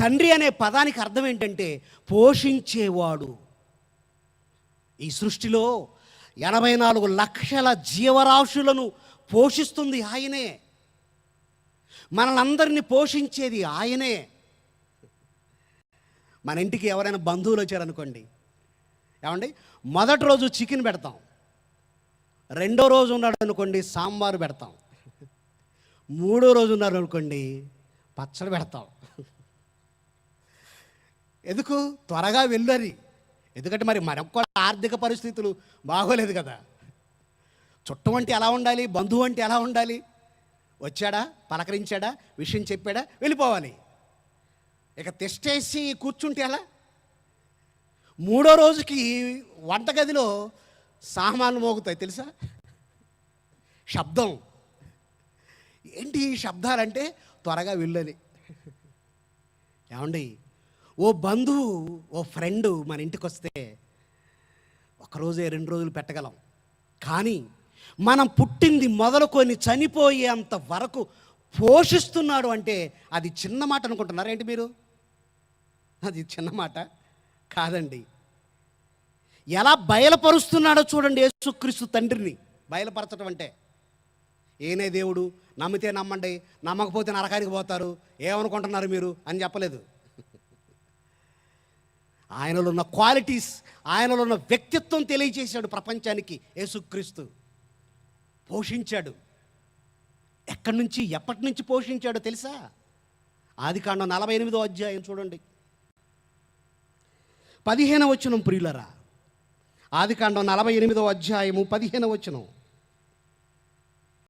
తండ్రి అనే పదానికి అర్థం ఏంటంటే పోషించేవాడు. ఈ సృష్టిలో ఎనభై నాలుగు లక్షల జీవరాశులను పోషిస్తుంది ఆయనే. మనలందరినీ పోషించేది ఆయనే. మన ఇంటికి ఎవరైనా బంధువులు వచ్చారనుకోండి. ఏమండి? మొదటి రోజు చికెన్ పెడతాం. రెండో రోజు ఉన్నాడు అనుకోండి సాంబారు పెడతాం. మూడో రోజు ఉన్నారు అనుకోండి పచ్చడి పెడతాం. ఎందుకు? త్వరగా వెళ్ళరి ఎందుకంటే మరి మరొక ఆర్థిక పరిస్థితులు బాగోలేదు కదా. చుట్టం అంటే ఎలా ఉండాలి? బంధువు అంటే ఎలా ఉండాలి? వచ్చాడా? పలకరించాడా? విషయం చెప్పాడా? వెళ్ళిపోవాలి. ఇక తెస్టేసి కూర్చుంటే ఎలా? మూడో రోజుకి వంటగదిలో సామాన్లు మోగుతాయి తెలుసా? శబ్దం. ఏంటి ఈ శబ్దాలంటే త్వరగా వెళ్ళని ఏమండి? ఓ బంధువు ఓ ఫ్రెండ్ మన ఇంటికి వస్తే ఒకరోజే రెండు రోజులు పెట్టగలం. కానీ మనం పుట్టింది మొదలుకొని చనిపోయేంత వరకు పోషిస్తున్నాడు అంటే అది చిన్న మాట అనుకుంటున్నారా ఏంటి మీరు? అది చిన్న మాట కాదండి. ఎలా బయలుపరుస్తున్నాడో చూడండి యేసుక్రీస్తు తండ్రిని. బయలుపరచడం అంటే ఏనే దేవుడు? నమ్మితే నమ్మండి నమ్మకపోతే నరకానికి పోతారు. ఏమనుకుంటున్నారు మీరు అని చెప్పలేదు. ఆయనలో ఉన్న క్వాలిటీస్ ఆయనలో ఉన్న వ్యక్తిత్వం తెలియజేశాడు ప్రపంచానికి యేసుక్రీస్తు. పోషించాడు. ఎక్కడి నుంచి ఎప్పటి నుంచి పోషించాడో తెలుసా? ఆది కాండం నలభై ఎనిమిదో అధ్యాయం చూడండి. పదిహేనవచనం ప్రియులరా ఆది కాండం నలభై ఎనిమిదో అధ్యాయము పదిహేనవచనం వచనం.